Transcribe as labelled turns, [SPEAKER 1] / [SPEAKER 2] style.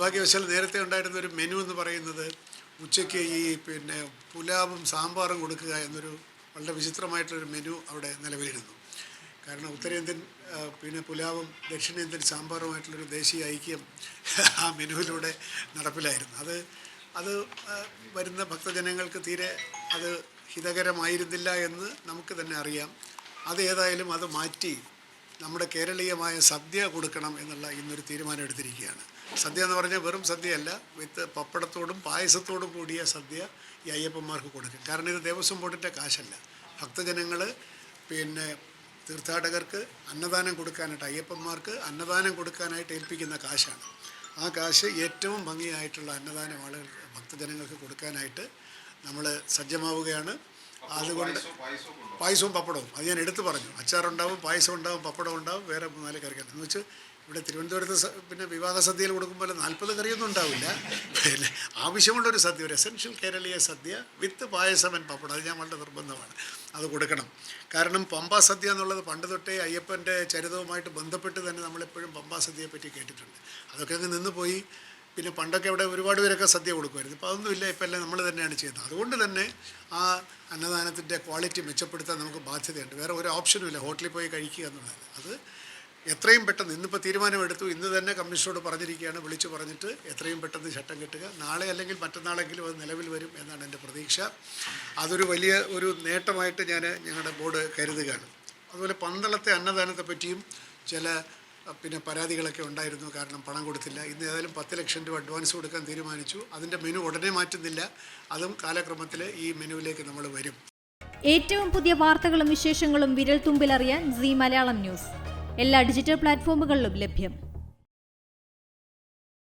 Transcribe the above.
[SPEAKER 1] നിർഭാഗ്യവശാൽ നേരത്തെ ഉണ്ടായിരുന്ന ഒരു മെനു എന്ന് പറയുന്നത് ഉച്ചയ്ക്ക് ഈ പിന്നെ പുലാവും സാമ്പാറും കൊടുക്കുക എന്നൊരു വളരെ വിചിത്രമായിട്ടുള്ളൊരു മെനു അവിടെ നിലവിലിരുന്നു. കാരണം ഉത്തരേന്ത്യൻ പിന്നെ പുലാവും ദക്ഷിണേന്ത്യൻ സാമ്പാറുമായിട്ടുള്ളൊരു ദേശീയ ഐക്യം ആ മെനുവിലൂടെ നടപ്പിലായിരുന്നു. അത് അത് വരുന്ന ഭക്തജനങ്ങൾക്ക് തീരെ അത് ഹിതകരമായിരുന്നില്ല എന്ന് നമുക്ക് തന്നെ അറിയാം. അത് ഏതായാലും അത് മാറ്റി നമ്മുടെ കേരളീയമായ സദ്യ കൊടുക്കണം എന്നുള്ള ഇന്നൊരു തീരുമാനം എടുത്തിരിക്കുകയാണ്. സദ്യ എന്ന് പറഞ്ഞാൽ വെറും സദ്യയല്ല വിത്ത് പപ്പടത്തോടും പായസത്തോടും കൂടിയ സദ്യ ഈ അയ്യപ്പന്മാർക്ക് കൊടുക്കും. കാരണം ഇത് ദേവസ്വം ബോർഡിന്റെ കാശല്ല. ഭക്തജനങ്ങൾ പിന്നെ തീർത്ഥാടകർക്ക് അന്നദാനം കൊടുക്കാനായിട്ട് അയ്യപ്പന്മാർക്ക് അന്നദാനം കൊടുക്കാനായിട്ട് ഏൽപ്പിക്കുന്ന കാശാണ്. ആ കാശ് ഏറ്റവും ഭംഗിയായിട്ടുള്ള അന്നദാനം ആളുകൾ ഭക്തജനങ്ങൾക്ക് കൊടുക്കാനായിട്ട് നമ്മൾ സജ്ജമാവുകയാണ്. അതുകൊണ്ട് പായസവും പപ്പടവും. അത് ഞാൻ എടുത്തു പറഞ്ഞു. അച്ചാറുണ്ടാവും പായസം ഉണ്ടാവും പപ്പടം ഉണ്ടാവും വേറെ നാല് കറിക്കാൻ എന്ന് വെച്ച് ഇവിടെ തിരുവനന്തപുരത്ത് പിന്നെ വിവാഹ സദ്യയിൽ കൊടുക്കുമ്പോൾ നാൽപ്പത് കറിയൊന്നും ഉണ്ടാവില്ല. പിന്നെ ആവശ്യമുള്ളൊരു സദ്യ ഒരു എസെൻഷ്യൽ കേരളീയ സദ്യ വിത്ത് പായസം ആൻഡ് പപ്പടം. അത് ഞാൻ വളരെ നിർബന്ധമാണ്. അത് കൊടുക്കണം. കാരണം പമ്പാ സദ്യ എന്നുള്ളത് പണ്ട് തൊട്ടേ അയ്യപ്പന്റെ ചരിതവുമായിട്ട് ബന്ധപ്പെട്ട് തന്നെ നമ്മളെപ്പോഴും പമ്പാ സദ്യയെ പറ്റി കേട്ടിട്ടുണ്ട്. അതൊക്കെ അങ്ങ് നിന്ന് പോയി. പിന്നെ പണ്ടൊക്കെ അവിടെ ഒരുപാട് പേരൊക്കെ സദ്യ കൊടുക്കുമായിരുന്നു. ഇപ്പോൾ അതൊന്നുമില്ല ഇപ്പം എല്ലാം നമ്മൾ തന്നെയാണ് ചെയ്യുന്നത്. അതുകൊണ്ട് തന്നെ ആ അന്നദാനത്തിന്റെ ക്വാളിറ്റി മെച്ചപ്പെടുത്താൻ നമുക്ക് ബാധ്യതയുണ്ട്. വേറെ ഒരു ഓപ്ഷനും ഇല്ല. ഹോട്ടലിൽ പോയി കഴിക്കുക എന്നുള്ളത്. അത് എത്രയും പെട്ടെന്ന് ഇന്നിപ്പോൾ തീരുമാനമെടുത്തു. ഇന്ന് തന്നെ കമ്മീഷനോട് പറഞ്ഞിരിക്കുകയാണ്. വിളിച്ചു പറഞ്ഞിട്ട് എത്രയും പെട്ടെന്ന് ചട്ടം കെട്ടുക. നാളെ അല്ലെങ്കിൽ മറ്റന്നാളെങ്കിലും അത് നിലവിൽ വരും എന്നാണ് എന്റെ പ്രതീക്ഷ. അതൊരു വലിയ ഒരു നേട്ടമായിട്ട് ഞാൻ ഞങ്ങളുടെ ബോർഡ് കരുതുകയാണ്. അതുപോലെ പന്തളത്തെ അന്നദാനത്തെ പറ്റിയും ചില പിന്നെ പരാതികളൊക്കെ ഉണ്ടായിരുന്നു. കാരണം പണം കൊടുത്തില്ല. ഇന്ന് ഏതായാലും പത്ത് ലക്ഷം രൂപ അഡ്വാൻസ് കൊടുക്കാൻ തീരുമാനിച്ചു. അതിന്റെ മെനു ഉടനെ മാറ്റുന്നില്ല. അതും കാലക്രമത്തിൽ ഈ മെനുവിലേക്ക് നമ്മൾ വരും.
[SPEAKER 2] ഏറ്റവും പുതിയ വാർത്തകളും വിശേഷങ്ങളും വിരൽ തുമ്പിലറിയാൻ സി മലയാളം ന്യൂസ്. എല്ലാ ഡിജിറ്റൽ പ്ലാറ്റ്ഫോമുകളിലും ലഭ്യം.